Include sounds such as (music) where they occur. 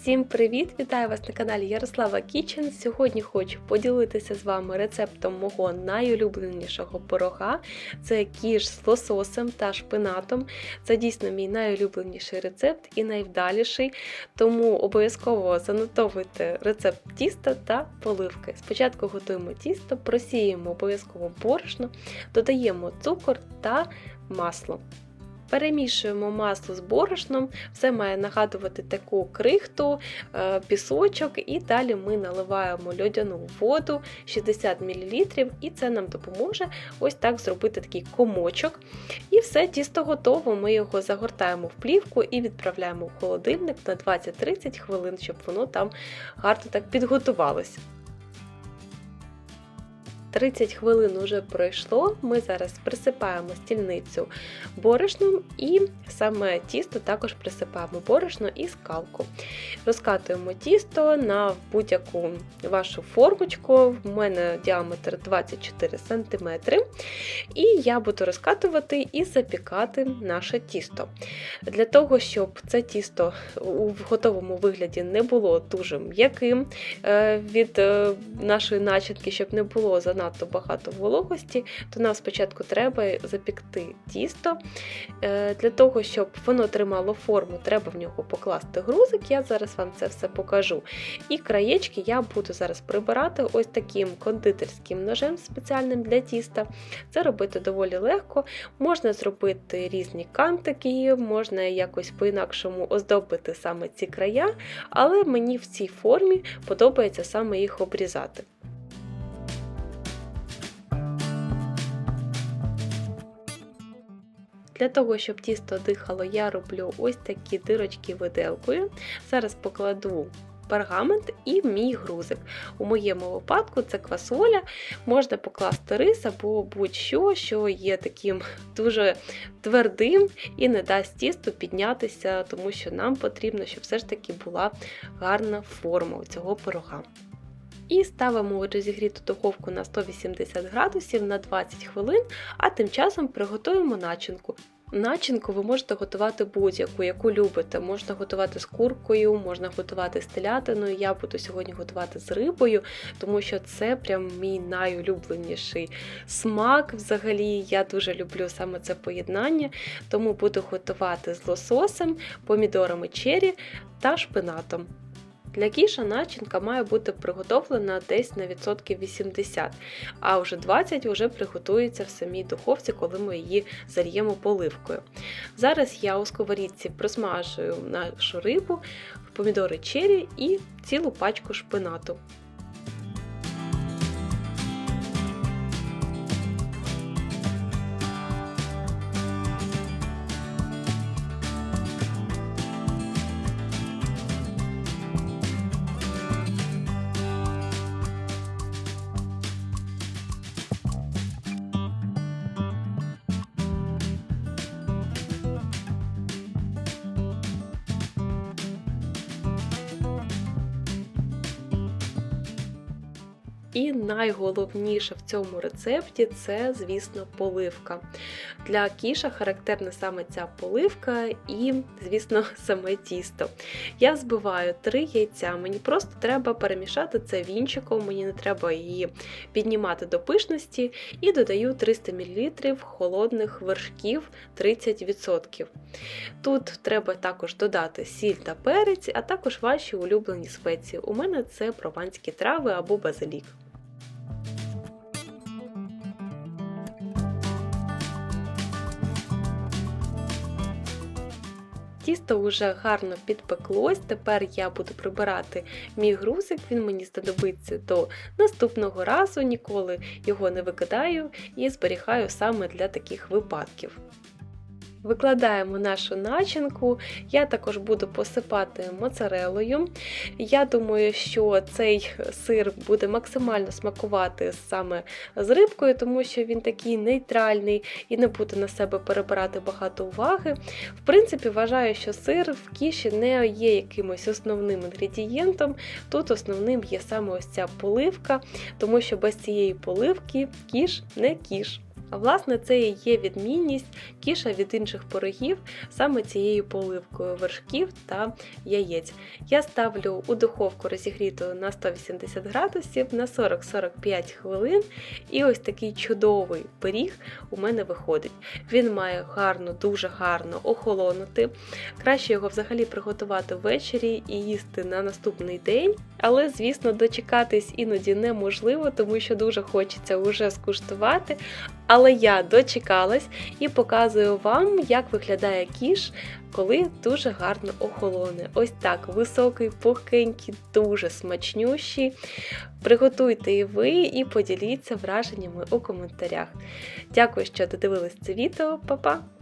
Всім привіт! Вітаю вас на каналі Ярослава Кічен. Сьогодні хочу поділитися з вами рецептом мого найулюбленішого пирога. Це кіш з лососем та шпинатом. Це дійсно мій найулюбленіший рецепт і найвдаліший. Тому обов'язково занотовуйте рецепт тіста та поливки. Спочатку готуємо тісто, просіємо обов'язково борошно, додаємо цукор та масло. Перемішуємо масло з борошном, все має нагадувати таку крихту, е, пісочок, і далі ми наливаємо льодяну воду 60 мл, і це нам допоможе ось так зробити такий комочок. І все, тісто готово. Ми його загортаємо в плівку і відправляємо в холодильник на 20-30 хвилин, щоб воно там гарно так підготувалося. 30 хвилин вже пройшло. Ми зараз присипаємо стільницю борошном і саме тісто також присипаємо борошно і скалку. Розкатуємо тісто на будь-яку вашу формочку. В мене діаметр 24 см. І я буду розкатувати і запікати наше тісто. Для того, щоб це тісто у готовому вигляді не було дуже м'яким від нашої начинки, щоб не було занадто занадто багато вологості, то нам спочатку треба запікти тісто. Е, для того, щоб воно тримало форму, треба в нього покласти грузик. Я зараз вам це все покажу. І краєчки я буду зараз прибирати ось таким кондитерським ножем спеціальним для тіста. Це робити доволі легко. Можна зробити різні кантики, можна якось по-інакшому оздобити саме ці края, але мені в цій формі подобається саме їх обрізати. Для того, щоб тісто дихало, я роблю ось такі дирочки виделкою. Зараз покладу пергамент і мій грузик. У моєму випадку це квасоля, можна покласти рис або будь-що, що є таким дуже твердим і не дасть тісту піднятися, тому що нам потрібно, щоб все ж таки була гарна форма у цього пирога. І ставимо розігріту духовку на 180 градусів на 20 хвилин, а тим часом приготуємо начинку. Начинку ви можете готувати будь-яку, яку любите. Можна готувати з куркою, можна готувати з телятиною. Я буду сьогодні готувати з рибою, тому що це прям мій найулюбленіший смак. Взагалі, я дуже люблю саме це поєднання, тому буду готувати з лососем, помідорами чері та шпинатом. Для кіша начинка має бути приготовлена десь на відсотків 80, а вже 20 вже приготується в самій духовці, коли ми її зальємо поливкою. Зараз я у сковорідці просмажую нашу рибу, помідори чері і цілу пачку шпинату. І найголовніше в цьому рецепті це, звісно, поливка. Для кіша характерна саме ця поливка і, звісно, (laughs) саме тісто. Я збиваю три яйця, мені просто треба перемішати це вінчиком, мені не треба її піднімати до пишності, і додаю 300 мл холодних вершків 30%. Тут треба також додати сіль та перець, а також ваші улюблені спеції. У мене це прованські трави або базилік. Тісто вже гарно підпеклось. Тепер я буду прибирати мій грузик, він мені знадобиться до наступного разу, ніколи його не викидаю і зберігаю саме для таких випадків. Викладаємо нашу начинку, я також буду посипати моцарелою. Я думаю, що цей сир буде максимально смакувати саме з рибкою, тому що він такий нейтральний і не буде на себе перебирати багато уваги. В принципі, вважаю, що сир в кіші не є якимось основним інгредієнтом. Тут основним є саме ось ця поливка, тому що без цієї поливки кіш не кіш. Власне, це і є відмінність кіша від інших пирогів саме цією поливкою вершків та яєць. Я ставлю у духовку розігріту на 180 градусів на 40-45 хвилин, і ось такий чудовий пиріг у мене виходить. Він має гарно, дуже гарно охолонути. Краще його взагалі приготувати ввечері і їсти на наступний день. Але, звісно, дочекатись іноді неможливо, тому що дуже хочеться вже скуштувати. Але я дочекалась і показую вам, як виглядає кіш, коли дуже гарно охолоне. Ось так, високий, пухкенький, дуже смачнющий. Приготуйте і ви, і поділіться враженнями у коментарях. Дякую, що додивились це відео, Па-па!